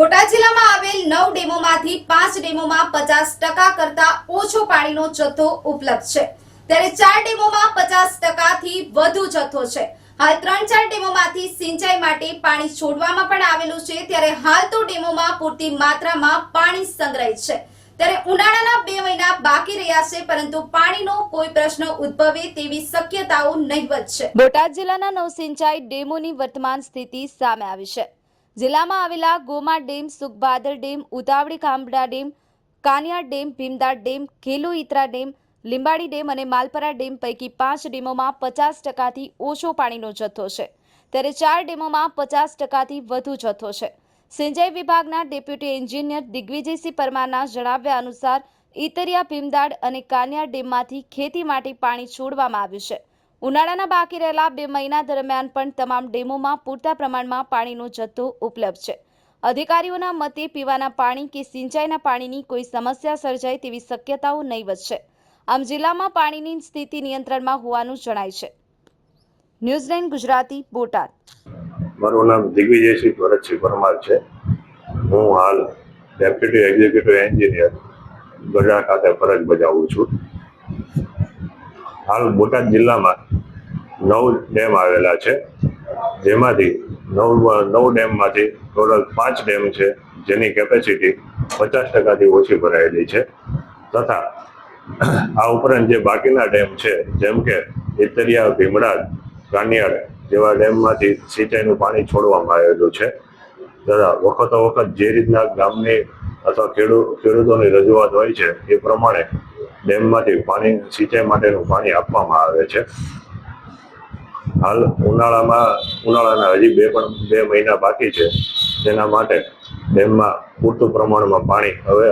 બોટાદ જિલ્લામાં આવેલ નવ ડેમોમાંથી પાંચ ડેમોમાં પચાસ ટકા કરતા ઓછો પાણીનો જથ્થો ઉપલબ્ધ છે. ત્યારે ચાર ડેમોમાં પચાસ ટકાથી વધુ જથ્થો છે. હાલ ત્રણ ચાર ડેમોમાંથી સિંચાઈ માટે પાણી છોડવામાં પણ આવેલું છે. ત્યારે હાલ તો ડેમોમાં પૂરતી માત્રામાં પાણી સંગ્રહિત છે. ત્યારે ઉનાળાના બે મહિના બાકી રહ્યા છે, પરંતુ પાણીનો કોઈ પ્રશ્ન ઉદ્ભવે તેવી શક્યતાઓ નહીવત છે. બોટાદ જિલ્લાના નવસિંચાઈ ડેમોની વર્તમાન સ્થિતિ સામે આવી છે. જિલ્લામાં આવેલા Goma dam Sukhbhadar dam, Utavali Kambada dam, Kaniya dam Bhimdar dam, ખેલો ઇત્રા ડેમ, લીંબાડી ડેમ અને માલપરા ડેમ પૈકી પાંચ ડેમોમાં પચાસ ટકાથી ઓછો પાણીનો જથ્થો છે. ત્યારે ચાર ડેમોમાં પચાસ ટકાથી વધુ જથ્થો છે. સિંચાઈ વિભાગના ડેપ્યુટી એન્જિનિયર દિગ્વિજયસિંહ પરમારના જણાવ્યા અનુસાર, ઈતરિયા ભીમદાડ અને કાનિયા ડેમમાંથી ખેતી માટે પાણી છોડવામાં આવ્યું છે. ઉનાળાના બાકી રહેલા બે મહિના દરમિયાન પણ તમામ ડેમોમાં પૂરતા પ્રમાણમાં પાણીનો જથ્થો ઉપલબ્ધ છે. અધિકારીઓના મતે પીવાના પાણી કે સિંચાઈના પાણીની કોઈ સમસ્યા સર્જાય તેવી શક્યતાઓ નહીવત છે. આમ જિલ્લામાં પાણીની સ્થિતિ નિયંત્રણમાં હોવાનું જણાય છે. ન્યૂઝલેન્ડ ગુજરાતી, બોટાદ. મારું નામ દિગ્વિજયસિંહ ભરતસિંહ પરમાર છે. હું હાલ ડેપ્યુટી એક્ઝિક્યુટિવ એન્જિનિયર ગઢડા ખાતે ફરજ બજાવું છું. હાલ બોટાદ જિલ્લામાં નવ ડેમ આવેલા છે. જેમાંથી નવ નવ ડેમમાંથી ટોટલ પાંચ ડેમ છે, જેની કેપેસિટી પચાસ ટકાથી ઓછી ભરાયેલી છે. તથા આ ઉપરાંત જે બાકીના ડેમ છે, જેમ કે ઇતરિયા ભીમડા કાનિયાડ જેવા ડેમમાંથી સિંચાઈનું પાણી છોડવામાં આવેલું છે. તથા વખતો વખત જે રીતના ગામની અથવા ખેડૂત ખેડૂતોની રજૂઆત હોય છે, એ પ્રમાણે ડેમમાંથી પાણી, સિંચાઈ માટેનું પાણી આપવામાં આવે છે. હાલ ઉનાળામાં, ઉનાળાના હજી બે પણ, બે મહિના બાકી છે તેના માટે ડેમમાં પૂરતું પ્રમાણમાં પાણી હવે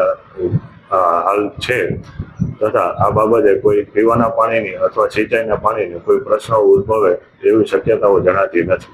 હાલ છે. તથા આ બાબતે કોઈ પીવાના પાણીની અથવા સિંચાઈના પાણીની કોઈ પ્રશ્નો ઉદ્ભવે એવી શક્યતાઓ જણાતી નથી.